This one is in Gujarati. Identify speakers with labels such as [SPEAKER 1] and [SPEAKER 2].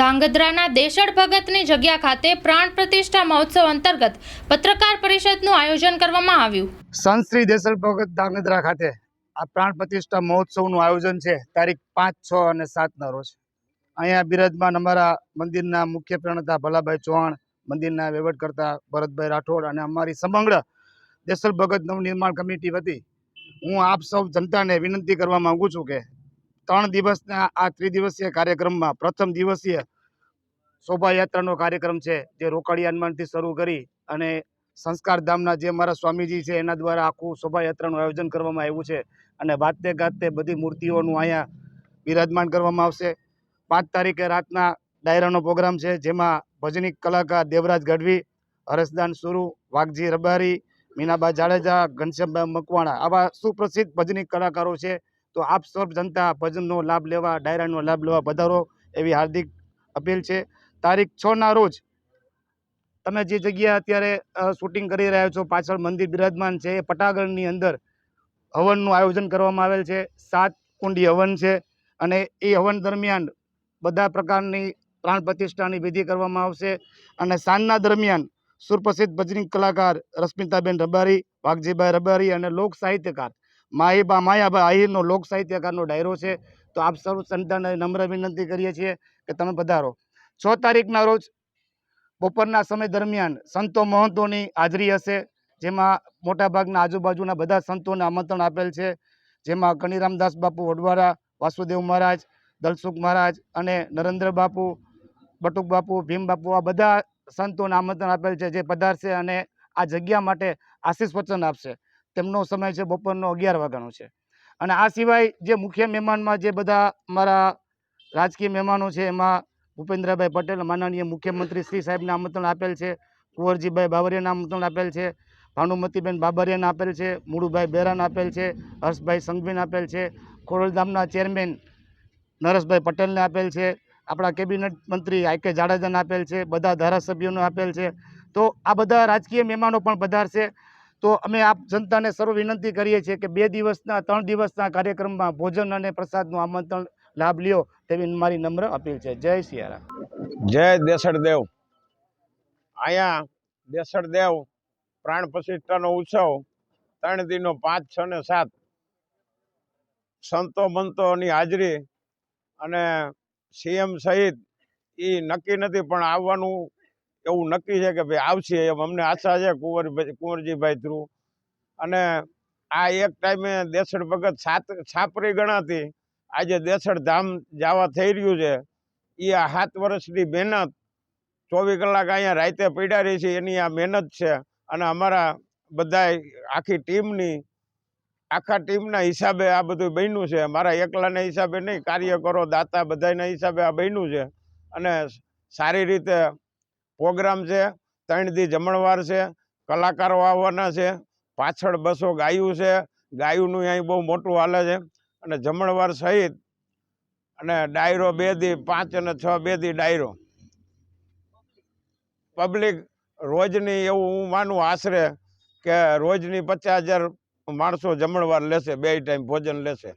[SPEAKER 1] ધાંગધ્રાના દેશળ ભગતની જગ્યા ખાતે પ્રાણ પ્રતિષ્ઠા મહોત્સવ અંતર્ગત પત્રકાર પરિષદનું આયોજન કરવામાં આવ્યું.
[SPEAKER 2] સંત શ્રી દેશળ ભગત ધાંગધ્રા ખાતે આ પ્રાણ પ્રતિષ્ઠા મહોત્સવનું આયોજન છે. તારીખ પાંચ, છ અને સાતના રોજ. અહીંયા બિરાજમાન અમારા મંદિરના મુખ્ય પ્રણેતા ભલાભાઈ ચૌહાણ, મંદિરના વહીવટકર્તા ભરતભાઈ રાઠોડ અને અમારી સમગ્ર દેશલ ભગત નવનિર્માણ કમિટી વતી હું આપ સૌ જનતાને વિનંતી કરવા માંગુ છું કે ત્રણ દિવસના આ ત્રિદિવસીય કાર્યક્રમમાં પ્રથમ દિવસીય શોભાયાત્રાનો કાર્યક્રમ છે, જે રોકડી હનુમાનથી શરૂ કરી અને સંસ્કાર ધામના જે મારા સ્વામીજી છે, એના દ્વારા આખું શોભાયાત્રાનું આયોજન કરવામાં આવ્યું છે અને વાતે ગાતે બધી મૂર્તિઓનું અહીંયા બિરાજમાન કરવામાં આવશે. પાંચ તારીખે રાતના ડાયરાનો પ્રોગ્રામ છે, જેમાં ભજનિક કલાકાર દેવરાજ ગઢવી, હરસદાન સુરુ, વાઘજી રબારી, મીનાબા જાડેજા, ઘનશ્યામભાઈ મકવાણા આવા સુપ્રસિદ્ધ ભજનિક કલાકારો છે. તો આપ સર્વ જનતા ભજનનો લાભ લેવા, ડાયરાનો લાભ લેવા પધારો એવી હાર્દિક અપીલ છે. તારીખ છ ના રોજ તમે જે જગ્યા અત્યારે શૂટિંગ કરી રહ્યા છો, પાછળ મંદિર બિરાજમાન છે, એ પટાગળની અંદર હવનનું આયોજન કરવામાં આવેલ છે. સાત કુંડી હવન છે અને એ હવન દરમિયાન બધા પ્રકારની પ્રાણ પ્રતિષ્ઠાની વિધિ કરવામાં આવશે અને સાંજના દરમિયાન સુપ્રસિદ્ધ ભજની કલાકાર રશ્મિતાબેન રબારી, વાઘજીભાઈ રબારી અને લોક સાહિત્યકાર માહીબા માયાબા આહિરનો લોક સાહિત્યકારનો ડાયરો છે. તો આપ સર્વ સંતાને નમ્ર વિનંતી કરીએ છીએ કે તમે પધારો. છ તારીખના રોજ બપોરના સમય દરમિયાન સંતો મહંતોની હાજરી હશે. જેમાં મોટાભાગના આજુબાજુના બધા સંતોને આમંત્રણ આપેલ છે. જેમાં કનીરામદાસ બાપુ વડવારા, વાસુદેવ મહારાજ, દલસુખ મહારાજ અને નરેન્દ્ર બાપુ, બટુક બાપુ, ભીમ બાપુ આ બધા સંતોને આમંત્રણ આપેલ છે જે પધારશે અને આ જગ્યા માટે આશીષ વચન આપશે. તેમનો સમય છે બપોરનો અગિયાર વાગ્યાનો છે. અને આ સિવાય જે મુખ્ય મહેમાનમાં જે બધા મારા રાજકીય મહેમાનો છે, એમાં ભૂપેન્દ્રભાઈ પટેલ, માનનીય મુખ્યમંત્રી શ્રી સાહેબને આમંત્રણ આપેલ છે, કુંવરજીભાઈ બાબરિયાને આમંત્રણ આપેલ છે, ભાનુમતીબેન બાબરિયાને આપેલ છે મુળુભાઈ બેરાને આપેલ છે, હર્ષભાઈ સંઘવીને આપેલ છે, ખોડલધામના ચેરમેન નરેશભાઈ પટેલને આપેલ છે, આપણા કેબિનેટ મંત્રી આઈ કે જાડેજાને આપેલ છે, બધા ધારાસભ્યોને આપેલ છે. તો આ બધા રાજકીય મહેમાનો પણ પધારશે. તો અમે આપ જનતાને સર્વ વિનંતી કરીએ છીએ કે બે દિવસના, ત્રણ દિવસના કાર્યક્રમમાં ભોજન અને પ્રસાદનું આમંત્રણ લાભ લ્યો તેવી મારી નમ્ર અપીલ છે. જય સિયારામ
[SPEAKER 3] જય દેસળદેવ અહીંયા દેસળદેવ પ્રાણ પ્રતિષ્ઠાનો ઉત્સવ ત્રણ દિનો પાંચ, છ ને સાત. સંતો મંતોની હાજરી અને સીએમ સહિત એ નક્કી નથી પણ આવવાનું એવું નક્કી છે કે ભાઈ આવશે એમ. અમને આશા છે કુંવરભાઈ કુંવરજીભાઈ થ્રુ અને આ એક ટાઈમે દેસડ ભગત સાત, છાપરી ગણાતી. આજે દેસળ ધામ જવા થઈ રહ્યું છે. એ આ સાત વર્ષની મહેનત, ચોવીસ કલાક અહીંયા રાતે પીડા રહી છે, એની આ મહેનત છે. અને અમારા બધા આખી ટીમની, આખા ટીમના હિસાબે આ બધું બન્યું છે. મારા એકલાના હિસાબે નહીં, કાર્યકરો, દાતા બધાના હિસાબે આ બન્યું છે. અને સારી રીતે પ્રોગ્રામ છે, ત્રણ દી જમણવાર છે, કલાકારો આવવાના છે, પાછળ બસો ગાયું છે, ગાયુંનું અહીં બહુ મોટું હાલે છે અને જમણવાર સહિત અને ડાયરો બે દી, પાંચ અને છ બે દી ડાયરો. પબ્લિક રોજની એવું હું માનું આશરે કે રોજની પચાસ હજાર માણસો જમણવાર લેશે, બે ટાઈમ ભોજન લેશે.